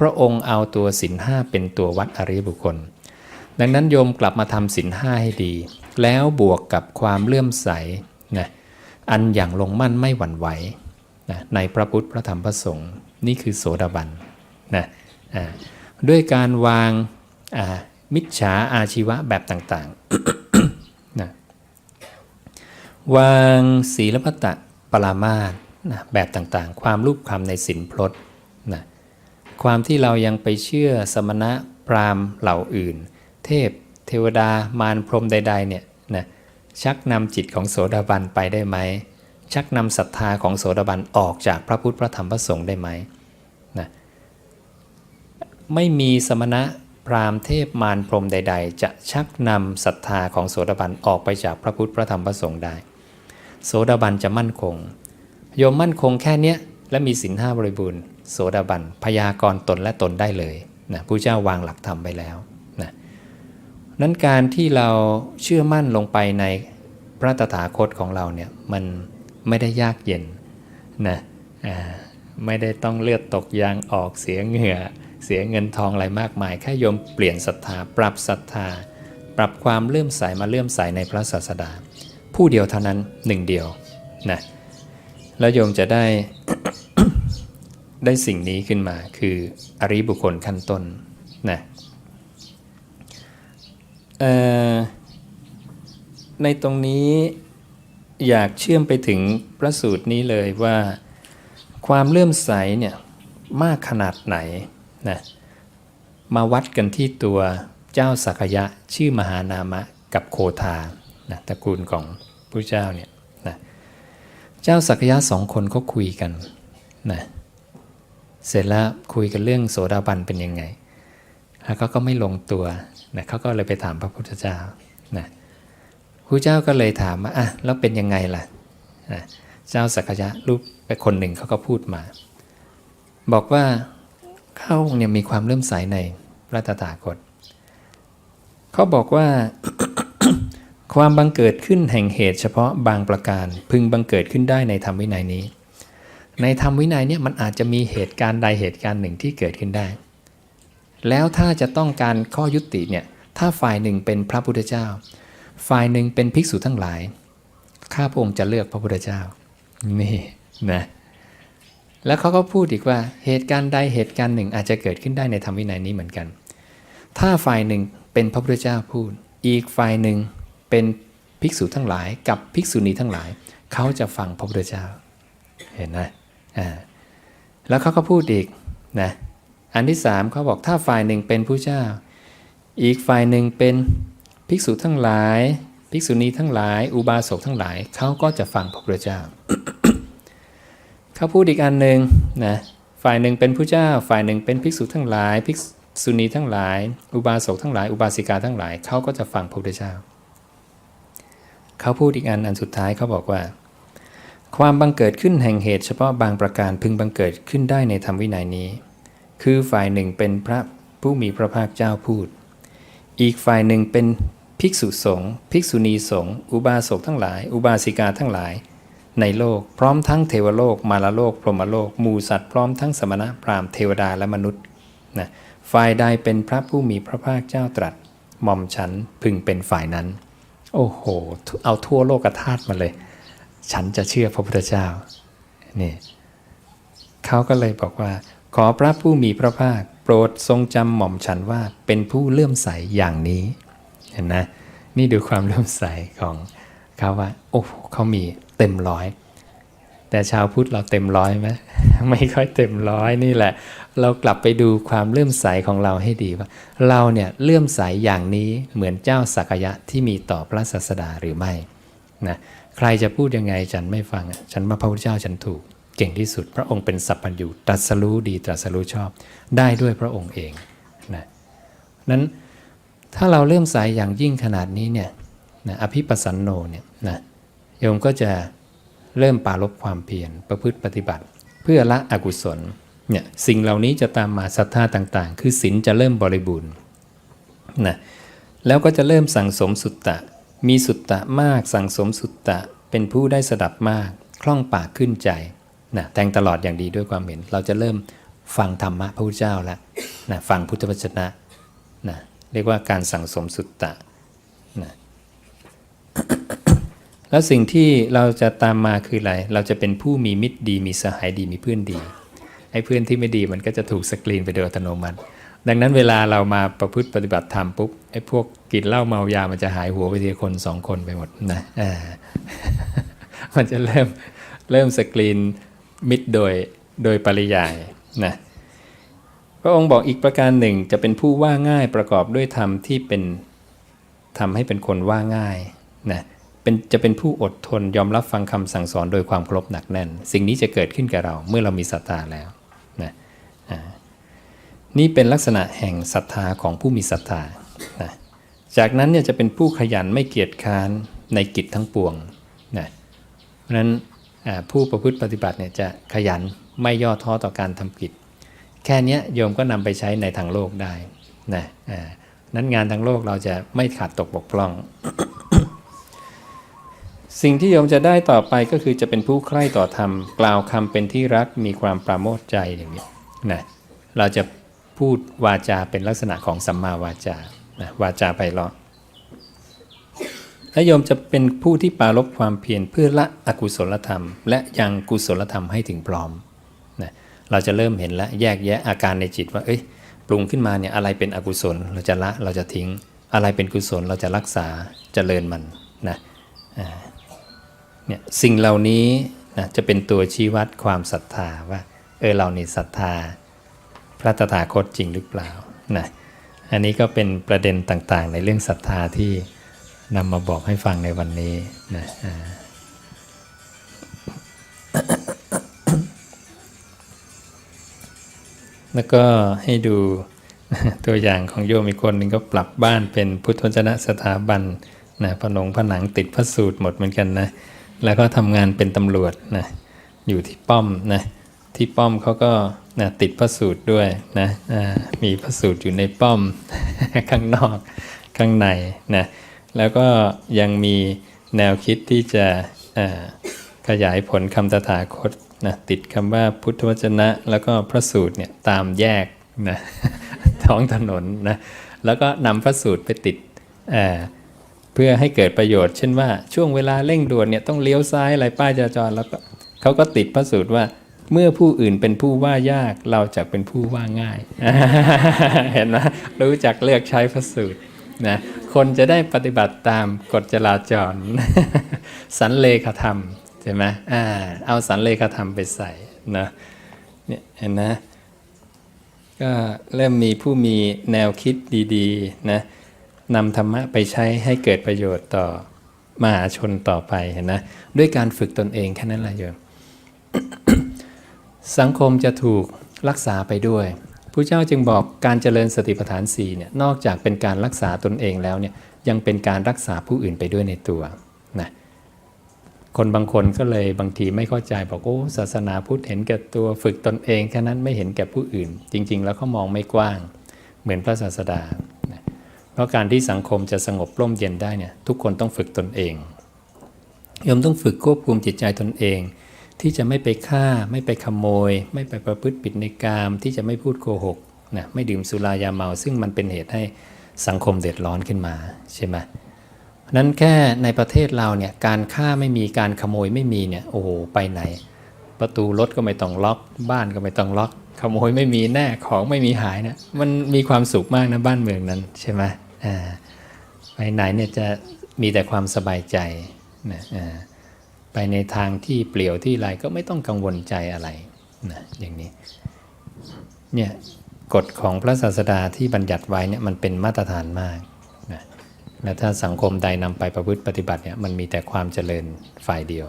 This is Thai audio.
พระองค์เอาตัวศีลห้าเป็นตัววัดอริยบุคคล ดังนั้นโยมกลับมาทำศีลห้าให้ดี แล้วบวกกับความเลื่อมใสนะอันอย่างลงมั่นไม่หวั่นไหวนะในพระพุทธพระธรรมพระสงฆ์นี่คือโสดาบันนะด้วยการวางมิจฉาอาชีวะแบบต่างๆนะวางศีลพัตตปรามาสนะแบบต่างๆ ความรูปคำในศีลพลดนะ ความที่เรายังไปเชื่อสมณะพราหมณ์เหล่าอื่น เทพ เทวดามารพรหมใด ๆ เนี่ยนะชักนำจิตของโสดาบันไปได้ไหม ชักนำศรัทธาของโสดาบันออกจากพระพุทธพระธรรมพระสงฆ์ได้ไหมนะไม่มีสมณะพราหมณ์เทพมารพรหมใด ๆ จะชักนำศรัทธาของโสดาบันออกไปจากพระพุทธพระธรรมพระสงฆ์ได้ โสดาบันจะมั่นคง โยมมั่นคงแค่เนี้ยและมีศีลห้าบริบูรณ์ โสดาบันพยากรตนและตนได้เลยนะผู้เจ้าวางหลักธรรมไปแล้วนะนั้นการที่เราเชื่อมั่นลงไปในพระตถาคตของเราเนี่ยมันไม่ได้ยากเย็นนะไม่ได้ต้องเลือดตกยางออกเสียเหงื่อ เสียเงินทองอะไรมากมายแค่โยมเปลี่ยนศรัทธา ปรับศรัทธา ปรับความเลื่อมใสมาเลื่อมใสในพระศาสดา ผู้เดียวเท่านั้นหนึ่งเดียวนะแล้วโยมจะได้ ได้สิ่งนี้ขึ้นมาคืออริบุคคลขั้นต้นนะในตรงนี้อยากเชื่อมไปถึงพระสูตรนี้เลยว่า ความเลื่อมใสเนี่ยมากขนาดไหนนะมาวัดกันที่ตัวเจ้าสักยะชื่อมหานามะกับโคทานะตระกูลของพระเจ้าเนี่ยนะเจ้าสักยะสองคนก็คุยกันนะ เสร็จแล้วคุยกันเรื่องโสดาบันเป็นยังไง แล้วก็ก็ไม่ลงตัวนะเขาก็เลยไปถามพระพุทธเจ้านะพระเจ้าก็เลยถามว่าอะแล้วเป็นยังไงล่ะนะเจ้าสักยะรูปไปคนหนึ่งเขาก็พูดมา บอกว่าเขาเนี่ยมีความเริ่มใสในพระตถาคตเขาบอกว่าความบังเกิดขึ้นแห่งเหตุเฉพาะบางประการพึงบังเกิดขึ้นได้ในธรรมวินัยนี้ ในธรรมวินัยเนี่ยมันอาจจะมีเหตุการณ์ใดเหตุการณ์หนึ่งที่เกิดขึ้นได้ แล้วถ้าจะต้องการข้อยุติเนี่ยถ้าฝ่ายหนึ่งเป็นพระพุทธเจ้า ฝ่ายหนึ่งเป็นภิกษุทั้งหลายข้าพระองค์จะเลือกพระพุทธเจ้านี่นะแล้วเขาก็พูดอีกว่าเหตุการณ์ใดเหตุการณ์หนึ่งอาจจะเกิดขึ้นได้ในธรรมวินัยนี้เหมือนกัน ถ้าฝ่ายหนึ่งเป็นพระพุทธเจ้าพูด อีกฝ่ายหนึ่งเป็นภิกษุทั้งหลาย กับภิกษุณีทั้งหลาย เขาจะฟังพระพุทธเจ้า เห็นไหม แล้วเขาก็พูดอีกนะอันที่สามเขาบอกถ้าฝ่ายหนึ่งเป็นผู้เจ้า อีกฝ่ายหนึ่งเป็นภิกษุทั้งหลาย ภิกษุณีทั้งหลาย อุบาสกทั้งหลายเขาก็จะฟังพระพุทธเจ้าเขาพูดอีกอันหนึ่งนะฝ่ายหนึ่งเป็นผู้เจ้า ฝ่ายหนึ่งเป็นภิกษุทั้งหลาย ภิกษุณีทั้งหลาย อุบาสกทั้งหลาย อุบาสิกาทั้งหลายเขาก็จะฟังพระพุทธเจ้าเขาพูดอีกอันอันสุดท้ายเขาบอกว่า ความบังเกิดขึ้นแห่งเหตุเฉพาะบางประการพึงบังเกิดขึ้นได้ในธรรมวินัยนี้ คือฝ่ายหนึ่งเป็นพระผู้มีพระภาคเจ้าพูด อีกฝ่ายหนึ่งเป็นภิกษุสงฆ์ภิกษุณีสงฆ์อุบาสกทั้งหลาย อุบาสิกาทั้งหลาย ในโลกพร้อมทั้งเทวโลก มารโลก พรหมโลก มูสัตว์พร้อมทั้งสมณะพราหมณ์เทวดาและมนุษย์นะฝ่ายใดเป็นพระผู้มีพระภาคเจ้าตรัสหม่อมฉันพึงเป็นฝ่ายนั้น โอ้โห เอาทั่วโลกธาตุมาเลย ฉันจะเชื่อพระพุทธเจ้านี่เขาก็เลยบอกว่า ขอพระผู้มีพระภาค โปรดทรงจำหม่อมฉันว่าเป็นผู้เลื่อมใสอย่างนี้เห็นนะนี่ดูความเลื่อมใสของเขาว่าโอ้เขามีเต็มร้อย แต่ชาวพุทธเราเต็มร้อยไหมไม่ค่อยเต็มร้อยนี่แหละ เรากลับไปดูความเลื่อมใสของเราให้ดีว่า เราเนี่ยเลื่อมใสอย่างนี้เหมือนเจ้าสักยะที่มีต่อพระศาสดาหรือไม่นะ ใครจะพูดยังไงฉันไม่ฟังอะฉันว่าพระพุทธเจ้าฉันถูกเก่งที่สุด พระองค์เป็นสัพพัญญูตรัสรู้ดีตรัสรู้ชอบ ได้ด้วยพระองค์เองนะนั้นถ้าเราเลื่อมใสอย่างยิ่งขนาดนี้เนี่ยนะอภิปัสสันโนเนี่ยนะโยมก็จะเริ่มปาลบความเพียรประพฤติปฏิบัติ เพื่อละอกุศลเนี่ยสิ่งเหล่านี้จะตามมาศรัทธาต่างๆ คือศีลจะเริ่มบริบูรณ์นะแล้วก็จะเริ่มสั่งสมสุตตะ มีสุตตะมากสั่งสมสุตตะ เป็นผู้ได้สดับมาก คล่องปากขึ้นใจนะแทงตลอดอย่างดีด้วยความเห็น เราจะเริ่มฟังธรรมะพระพุทธเจ้าแล้วนะฟังพุทธวจนะนะเรียกว่าการสั่งสมสุตตะนะแล้วสิ่งที่เราจะตามมาคืออะไร เราจะเป็นผู้มีมิตรดี มีสหายดีมีเพื่อนดีไอ้เพื่อนที่ไม่ดีมันก็จะถูกสกรีนไปโดยอัตโนมัติ ดังนั้นเวลาเรามาประพฤติปฏิบัติธรรมปุ๊บไอ้พวกกินเหล้าเมายามันจะหายหัวไปทีคนสองคนไปหมดนะมันจะเริ่มเริ่มสกรีนมิตรโดยโดยปริยายนะพระองค์บอกอีกประการหนึ่งจะเป็นผู้ว่าง่ายประกอบด้วยธรรมที่เป็นทำให้เป็นคนว่าง่ายนะเป็นจะเป็นผู้อดทนยอมรับฟังคำสั่งสอนโดยความเคารพหนักแน่น สิ่งนี้จะเกิดขึ้นกับเราเมื่อเรามีศรัทธาแล้วนะอ่า นี่เป็นลักษณะแห่งศรัทธาของผู้มีศรัทธานะจากนั้นเนี่ยจะเป็นผู้ขยันไม่เกียจค้านในกิจทั้งปวงนะเพราะนั้นผู้ประพฤติปฏิบัติเนี่ยจะขยันไม่ย่อท้อต่อการทำกิจ แค่เนี้ยโยมก็นำไปใช้ในทางโลกได้นะนั้นงานทางโลกเราจะไม่ขาดตกบกพร่อง สิ่งที่โยมจะได้ต่อไปก็คือจะเป็นผู้ใคร่ต่อธรรม กล่าวคำเป็นที่รักมีความปราโมทใจอย่างนี้นะเราจะ พูดวาจาเป็นลักษณะของสัมมาวาจานะวาจาไพเราะและโยมจะเป็นผู้ที่ปรารบความเพียรเพื่อละอกุศลธรรม และยังกุศลธรรมให้ถึงพร้อมนะเราจะเริ่มเห็นและแยกแยะอาการในจิตว่าเอ้ยปรุงขึ้นมาเนี่ยอะไรเป็นอกุศลเราจะละเราจะทิ้ง อะไรเป็นกุศลเราจะรักษาเจริญมันนะเนี่ยสิ่งเหล่านี้นะจะเป็นตัวชี้วัดความศรัทธาว่าเออเรานี่ศรัทธา พระตถาคตจริงหรือเปล่านะอันนี้ก็เป็นประเด็นต่างๆ ในเรื่องศรัทธาที่นำมาบอกให้ฟังในวันนี้นะแล้วก็ให้ดูตัวอย่างของโยมอีกคนหนึ่งก็ปรับบ้านเป็นพุทธวจนะสถาบันนะผนงผนังติดพระสูตรหมดเหมือนกันนะ แล้วก็ทำงานเป็นตำรวจนะอยู่ที่ป้อมนะที่ป้อมเขาก็ นะติดพระสูตรด้วยนะมีพระสูตรอยู่ในป้อมข้างนอกข้างในนะแล้วก็ยังมีแนวคิดที่จะขยายผลคำตถาคตนะติดคำว่าพุทธวจนะ แล้วก็พระสูตรเนี่ยตามแยกนะท้องถนนนะแล้วก็นำพระสูตรไปติดเพื่อให้เกิดประโยชน์ เช่นว่าช่วงเวลาเร่งด่วนเนี่ยต้องเลี้ยวซ้ายอะไรป้ายจราจรแล้วก็เขาก็ติดพระสูตรว่า เมื่อผู้อื่นเป็นผู้ว่ายากเราจะเป็นผู้ว่าง่าย เห็นไหมรู้จักเลือกใช้พระสูตรนะคนจะได้ปฏิบัติตามกฎจราจร สันเลขธรรมใช่ไหมอ่าเอาสันเลขธรรมไปใส่นะเนี่ยเห็นนะก็เริ่มมีผู้มีแนวคิดดีๆนะนำธรรมะไปใช้ให้เกิดประโยชน์ต่อมหาชนต่อไปเห็นนะด้วยการฝึกตนเองแค่นั้นแหละโยม สังคมจะถูกรักษาไปด้วยผู้เจ้าจึงบอกการเจริญสติปัฏฐานสี่เนี่ยนอกจากเป็นการรักษาตนเองแล้วเนี่ยยังเป็นการรักษาผู้อื่นไปด้วยในตัวนะคนบางคนก็เลยบางทีไม่เข้าใจบอกโอ้ศาสนาพุทธเห็นแก่ตัวฝึกตนเองแค่นั้นไม่เห็นแก่ผู้อื่น จริง ๆ แล้วเขามองไม่กว้างเหมือนพระศาสดานะเพราะการที่สังคมจะสงบร่มเย็นได้เนี่ยทุกคนต้องฝึกตนเองยมต้องฝึกควบคุมจิตใจตนเอง ที่จะไม่ไปฆ่า ไม่ไปขโมย ไม่ไปประพฤติผิดในกามที่จะไม่พูดโกหกนะไม่ดื่มสุรายาเมา ซึ่งมันเป็นเหตุให้สังคมเดือดร้อนขึ้นมาใช่ไหมนั้นแค่ในประเทศเราเนี่ยการฆ่าไม่มีการขโมยไม่มีเนี่ยโอ้โหไปไหน ประตูรถก็ไม่ต้องล็อก บ้านก็ไม่ต้องล็อก ขโมยไม่มีแน่ของไม่มีหายนะมันมีความสุขมากนะบ้านเมืองนั้นใช่ไหมอ่าไปไหนเนี่ยจะมีแต่ความสบายใจนะอ่า ไปในทางที่เปลี่ยวที่ไรก็ไม่ต้องกังวลใจอะไรนะอย่างนี้เนี่ยกฎของพระศาสดาที่บัญญัติไว้เนี่ยมันเป็นมาตรฐานมากนะและถ้าสังคมใดนำไปประพฤติปฏิบัติเนี่ยมันมีแต่ความเจริญฝ่ายเดียว